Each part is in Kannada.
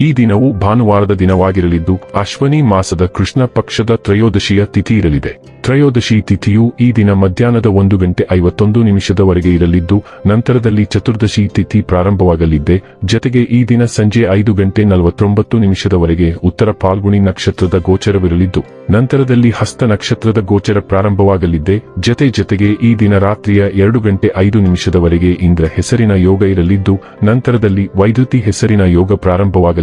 ಈ ದಿನವು ಭಾನುವಾರದ ದಿನವಾಗಿರಲಿದ್ದು, ಅಶ್ವನಿ ಮಾಸದ ಕೃಷ್ಣ ಪಕ್ಷದ ತ್ರಯೋದಶಿಯ ತಿಥಿ ಇರಲಿದೆ. ತ್ರಯೋದಶಿ ತಿಥಿಯು ಈ ದಿನ ಮಧ್ಯಾಹ್ನದ ಒಂದು ಗಂಟೆ ಐವತ್ತೊಂದು ನಿಮಿಷದವರೆಗೆ ಇರಲಿದ್ದು, ನಂತರದಲ್ಲಿ ಚತುರ್ದಶಿ ತಿಥಿ ಪ್ರಾರಂಭವಾಗಲಿದ್ದೆ. ಜತೆಗೆ ಈ ದಿನ ಸಂಜೆ ಐದು ಗಂಟೆ ನಲವತ್ತೊಂಬತ್ತು ನಿಮಿಷದವರೆಗೆ ಉತ್ತರ ಪಾಲ್ಗುಣಿ ನಕ್ಷತ್ರದ ಗೋಚರವಿರಲಿದ್ದು, ನಂತರದಲ್ಲಿ ಹಸ್ತ ನಕ್ಷತ್ರದ ಗೋಚರ ಪ್ರಾರಂಭವಾಗಲಿದ್ದೆ. ಜತೆ ಜತೆಗೆ ಈ ದಿನ ರಾತ್ರಿಯ ಎರಡು ಗಂಟೆ ಐದು ನಿಮಿಷದವರೆಗೆ ಇಂದ್ರ ಹೆಸರಿನ ಯೋಗ ಇರಲಿದ್ದು, ನಂತರದಲ್ಲಿ ವೈದ್ಯುತಿ ಹೆಸರಿನ ಯೋಗ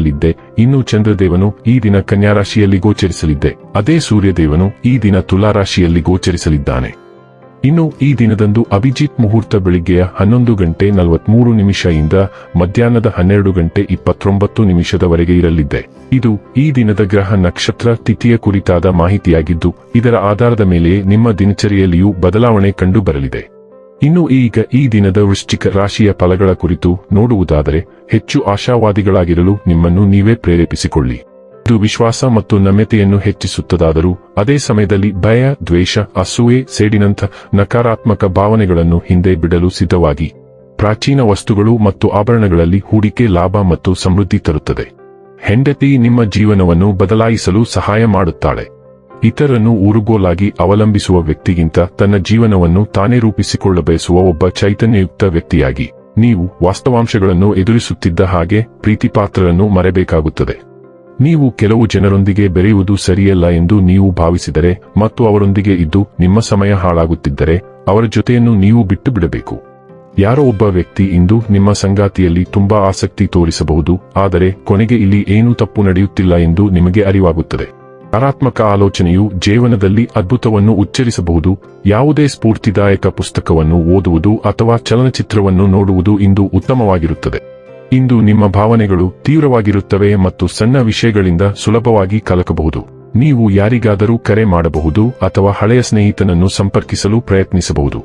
ಪ್ರಾರಂಭವಾಗಲಿದ್ದೆ ಇನ್ನು ಚಂದ್ರದೇವನು ಈ ದಿನ ಕನ್ಯಾ ರಾಶಿಯಲ್ಲಿ ಗೋಚರಿಸಲಿದ್ದೆ. ಅದೇ ಸೂರ್ಯದೇವನು ಈ ದಿನ ತುಲಾರಾಶಿಯಲ್ಲಿ ಗೋಚರಿಸಲಿದ್ದಾನೆ. ಇನ್ನು ಈ ದಿನದಂದು ಅಭಿಜಿತ್ ಮುಹೂರ್ತ ಬೆಳಿಗ್ಗೆಯ ಹನ್ನೊಂದು ಗಂಟೆ ನಲವತ್ಮೂರು ನಿಮಿಷದಿಂದ ಮಧ್ಯಾಹ್ನದ ಹನ್ನೆರಡು ಗಂಟೆ ಇಪ್ಪತ್ತೊಂಬತ್ತು ನಿಮಿಷದವರೆಗೆ ಇರಲಿದೆ ಇದು ಈ ದಿನದ ಗ್ರಹ ನಕ್ಷತ್ರ ತಿಥಿಯ ಕುರಿತಾದ ಮಾಹಿತಿಯಾಗಿದ್ದು, ಇದರ ಆಧಾರದ ಮೇಲೆ ನಿಮ್ಮ ದಿನಚರಿಯಲ್ಲಿಯೂ ಬದಲಾವಣೆ ಕಂಡು ಬರಲಿದೆ ಇನ್ನು ಈಗ ಈ ದಿನದ ವೃಶ್ಚಿಕ ರಾಶಿಯ ಫಲಗಳ ಕುರಿತು ನೋಡುವುದಾದರೆ ಹೆಚ್ಚು ಆಶಾವಾದಿಗಳಾಗಿರಲು ನಿಮ್ಮನ್ನು ನೀವೇ ಪ್ರೇರೇಪಿಸಿಕೊಳ್ಳಿ. ಇದು ವಿಶ್ವಾಸ ಮತ್ತು ನಮ್ಯತೆಯನ್ನು ಹೆಚ್ಚಿಸುತ್ತದಾದರೂ ಅದೇ ಸಮಯದಲ್ಲಿ ಭಯ, ದ್ವೇಷ, ಅಸೂಯೆ ಸೇಡಿನಂಥ ನಕಾರಾತ್ಮಕ ಭಾವನೆಗಳನ್ನು ಹಿಂದೆ ಬಿಡಲು ಸಿದ್ಧವಾಗಿ. ಪ್ರಾಚೀನ ವಸ್ತುಗಳು ಮತ್ತು ಆಭರಣಗಳಲ್ಲಿ ಹೂಡಿಕೆ ಲಾಭ ಮತ್ತು ಸಮೃದ್ಧಿ ತರುತ್ತದೆ. ಹೆಂಡತಿ ನಿಮ್ಮ ಜೀವನವನ್ನು ಬದಲಾಯಿಸಲು ಸಹಾಯ ಮಾಡುತ್ತಾಳೆ. ಇತರನ್ನು ಊರುಗೋಲಾಗಿ ಅವಲಂಬಿಸುವ ವ್ಯಕ್ತಿಗಿಂತ ತನ್ನ ಜೀವನವನ್ನು ತಾನೇ ರೂಪಿಸಿಕೊಳ್ಳಬಯಸುವ ಒಬ್ಬ ಚೈತನ್ಯಯುಕ್ತ ವ್ಯಕ್ತಿಯಾಗಿ, ನೀವು ವಾಸ್ತವಾಂಶಗಳನ್ನು ಎದುರಿಸುತ್ತಿದ್ದ ಹಾಗೆ ಪ್ರೀತಿಪಾತ್ರರನ್ನು ಮರೆಬೇಕಾಗುತ್ತದೆ. ನೀವು ಕೆಲವು ಜನರೊಂದಿಗೆ ಬೆರೆಯುವುದು ಸರಿಯಲ್ಲ ಎಂದು ನೀವು ಭಾವಿಸಿದರೆ ಮತ್ತು ಅವರೊಂದಿಗೆ ಇದ್ದು ನಿಮ್ಮ ಸಮಯ ಹಾಳಾಗುತ್ತಿದ್ದರೆ ಅವರ ಜೊತೆಯನ್ನು ನೀವು ಬಿಟ್ಟು ಬಿಡಬೇಕು ಯಾರೋ ಒಬ್ಬ ವ್ಯಕ್ತಿ ಇಂದು ನಿಮ್ಮ ಸಂಗಾತಿಯಲ್ಲಿ ತುಂಬಾ ಆಸಕ್ತಿ ತೋರಿಸಬಹುದು, ಆದರೆ ಕೊನೆಗೆ ಇಲ್ಲಿ ಏನೂ ತಪ್ಪು ನಡೆಯುತ್ತಿಲ್ಲ ಎಂದು ನಿಮಗೆ ಅರಿವಾಗುತ್ತದೆ. ನಕಾರಾತ್ಮಕ ಆಲೋಚನೆಯು ಜೀವನದಲ್ಲಿ ಅದ್ಭುತವನ್ನು ಉಚ್ಚರಿಸಬಹುದು. ಯಾವುದೇ ಸ್ಫೂರ್ತಿದಾಯಕ ಪುಸ್ತಕವನ್ನು ಓದುವುದು ಅಥವಾ ಚಲನಚಿತ್ರವನ್ನು ನೋಡುವುದು ಇಂದು ಉತ್ತಮವಾಗಿರುತ್ತದೆ. ಇಂದು ನಿಮ್ಮ ಭಾವನೆಗಳು ತೀವ್ರವಾಗಿರುತ್ತವೆ ಮತ್ತು ಸಣ್ಣ ವಿಷಯಗಳಿಂದ ಸುಲಭವಾಗಿ ಕಲಕಬಹುದು. ನೀವು ಯಾರಿಗಾದರೂ ಕರೆ ಮಾಡಬಹುದು ಅಥವಾ ಹಳೆಯ ಸ್ನೇಹಿತನನ್ನು ಸಂಪರ್ಕಿಸಲು ಪ್ರಯತ್ನಿಸಬಹುದು.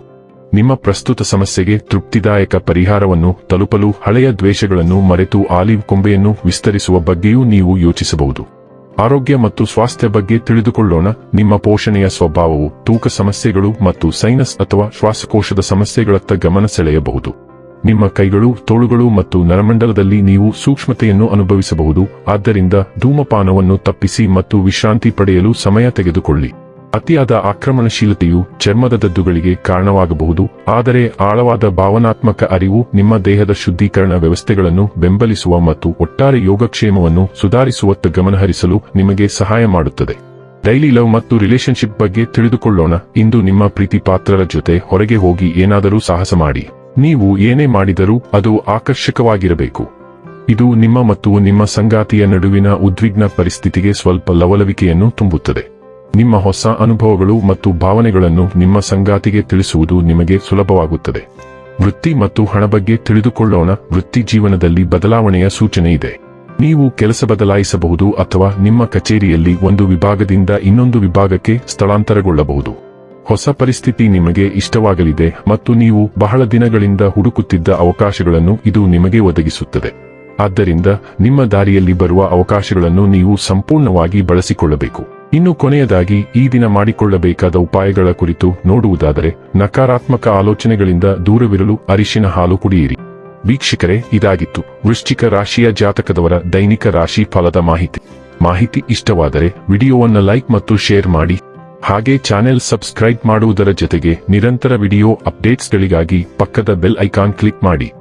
ನಿಮ್ಮ ಪ್ರಸ್ತುತ ಸಮಸ್ಯೆಗೆ ತೃಪ್ತಿದಾಯಕ ಪರಿಹಾರವನ್ನು ತಲುಪಲು ಹಳೆಯ ದ್ವೇಷಗಳನ್ನು ಮರೆತು ಆಲಿವ್ ಕೊಂಬೆಯನ್ನು ವಿಸ್ತರಿಸುವ ಬಗ್ಗೆಯೂ ನೀವು ಯೋಚಿಸಬಹುದು. ಆರೋಗ್ಯ ಮತ್ತು ಸ್ವಾಸ್ಥ್ಯ ಬಗ್ಗೆ ತಿಳಿದುಕೊಳ್ಳೋಣ. ನಿಮ್ಮ ಪೋಷಣೆಯ ಸ್ವಭಾವವು ತೂಕ ಸಮಸ್ಯೆಗಳು ಮತ್ತು ಸೈನಸ್ ಅಥವಾ ಶ್ವಾಸಕೋಶದ ಸಮಸ್ಯೆಗಳತ್ತ ಗಮನ ಸೆಳೆಯಬಹುದು. ನಿಮ್ಮ ಕೈಗಳು, ತೋಳುಗಳು ಮತ್ತು ನರಮಂಡಲದಲ್ಲಿ ನೀವು ಸೂಕ್ಷ್ಮತೆಯನ್ನು ಅನುಭವಿಸಬಹುದು. ಆದ್ದರಿಂದ ಧೂಮಪಾನವನ್ನು ತಪ್ಪಿಸಿ ಮತ್ತು ವಿಶ್ರಾಂತಿ ಪಡೆಯಲು ಸಮಯ ತೆಗೆದುಕೊಳ್ಳಿ. ಅತಿಯಾದ ಆಕ್ರಮಣಶೀಲತೆಯು ಚರ್ಮದ ದದ್ದುಗಳಿಗೆ ಕಾರಣವಾಗಬಹುದು, ಆದರೆ ಆಳವಾದ ಭಾವನಾತ್ಮಕ ಅರಿವು ನಿಮ್ಮ ದೇಹದ ಶುದ್ಧೀಕರಣ ವ್ಯವಸ್ಥೆಗಳನ್ನು ಬೆಂಬಲಿಸುವ ಮತ್ತು ಒಟ್ಟಾರೆ ಯೋಗಕ್ಷೇಮವನ್ನು ಸುಧಾರಿಸುವತ್ತ ಗಮನಹರಿಸಲು ನಿಮಗೆ ಸಹಾಯ ಮಾಡುತ್ತದೆ. ಡೈಲಿ ಲವ್ ಮತ್ತು ರಿಲೇಶನ್ಶಿಪ್ ಬಗ್ಗೆ ತಿಳಿದುಕೊಳ್ಳೋಣ, ಇಂದು ನಿಮ್ಮ ಪ್ರೀತಿ ಪಾತ್ರರ ಜೊತೆ ಹೊರಗೆ ಹೋಗಿ ಏನಾದರೂ ಸಾಹಸ ಮಾಡಿ. ನೀವು ಏನೇ ಮಾಡಿದರೂ ಅದು ಆಕರ್ಷಕವಾಗಿರಬೇಕು. ಇದು ನಿಮ್ಮ ಮತ್ತು ನಿಮ್ಮ ಸಂಗಾತಿಯ ನಡುವಿನ ಉದ್ವಿಗ್ನ ಪರಿಸ್ಥಿತಿಗೆ ಸ್ವಲ್ಪ ಲವಲವಿಕೆಯನ್ನು ತುಂಬುತ್ತದೆ. ನಿಮ್ಮ ಹೊಸ ಅನುಭವಗಳು ಮತ್ತು ಭಾವನೆಗಳನ್ನು ನಿಮ್ಮ ಸಂಗಾತಿಗೆ ತಿಳಿಸುವುದು ನಿಮಗೆ ಸುಲಭವಾಗುತ್ತದೆ. ವೃತ್ತಿ ಮತ್ತು ಹಣ ಬಗ್ಗೆ ತಿಳಿದುಕೊಳ್ಳೋಣ. ವೃತ್ತಿ ಜೀವನದಲ್ಲಿ ಬದಲಾವಣೆಯ ಸೂಚನೆ ಇದೆ. ನೀವು ಕೆಲಸ ಬದಲಾಯಿಸಬಹುದು ಅಥವಾ ನಿಮ್ಮ ಕಚೇರಿಯಲ್ಲಿ ಒಂದು ವಿಭಾಗದಿಂದ ಇನ್ನೊಂದು ವಿಭಾಗಕ್ಕೆ ಸ್ಥಳಾಂತರಗೊಳ್ಳಬಹುದು. ಹೊಸ ಪರಿಸ್ಥಿತಿ ನಿಮಗೆ ಇಷ್ಟವಾಗಲಿದೆ ಮತ್ತು ನೀವು ಬಹಳ ದಿನಗಳಿಂದ ಹುಡುಕುತ್ತಿದ್ದ ಅವಕಾಶಗಳನ್ನು ಇದು ನಿಮಗೆ ಒದಗಿಸುತ್ತದೆ. ಆದ್ದರಿಂದ ನಿಮ್ಮ ದಾರಿಯಲ್ಲಿ ಬರುವ ಅವಕಾಶಗಳನ್ನು ನೀವು ಸಂಪೂರ್ಣವಾಗಿ ಬಳಸಿಕೊಳ್ಳಬೇಕು. ಇನ್ನು ಕೊನೆಯದಾಗಿ, ಈ ದಿನ ಮಾಡಿಕೊಳ್ಳಬೇಕಾದ ಉಪಾಯಗಳ ಕುರಿತು ನೋಡುವುದಾದರೆ, ನಕಾರಾತ್ಮಕ ಆಲೋಚನೆಗಳಿಂದ ದೂರವಿರಲು ಅರಿಶಿನ ಹಾಲು ಕುಡಿಯಿರಿ. ವೀಕ್ಷಕರೇ, ಇದಾಗಿತ್ತು. ವೃಶ್ಚಿಕ ರಾಶಿಯ ಜಾತಕದವರ ದೈನಿಕ ರಾಶಿ ಫಲದ ಮಾಹಿತಿ. ಮಾಹಿತಿ ಇಷ್ಟವಾದರೆ, ವಿಡಿಯೋವನ್ನು ಲೈಕ್ ಮತ್ತು ಶೇರ್ ಮಾಡಿ. ಹಾಗೆ ಚಾನೆಲ್ ಸಬ್ಸ್ಕ್ರೈಬ್ ಮಾಡುವುದರ ಜೊತೆಗೆ ನಿರಂತರ ವಿಡಿಯೋ ಅಪ್ಡೇಟ್ಸ್ಗಳಿಗಾಗಿ ಪಕ್ಕದ ಬೆಲ್ ಐಕಾನ್ ಕ್ಲಿಕ್ ಮಾಡಿ.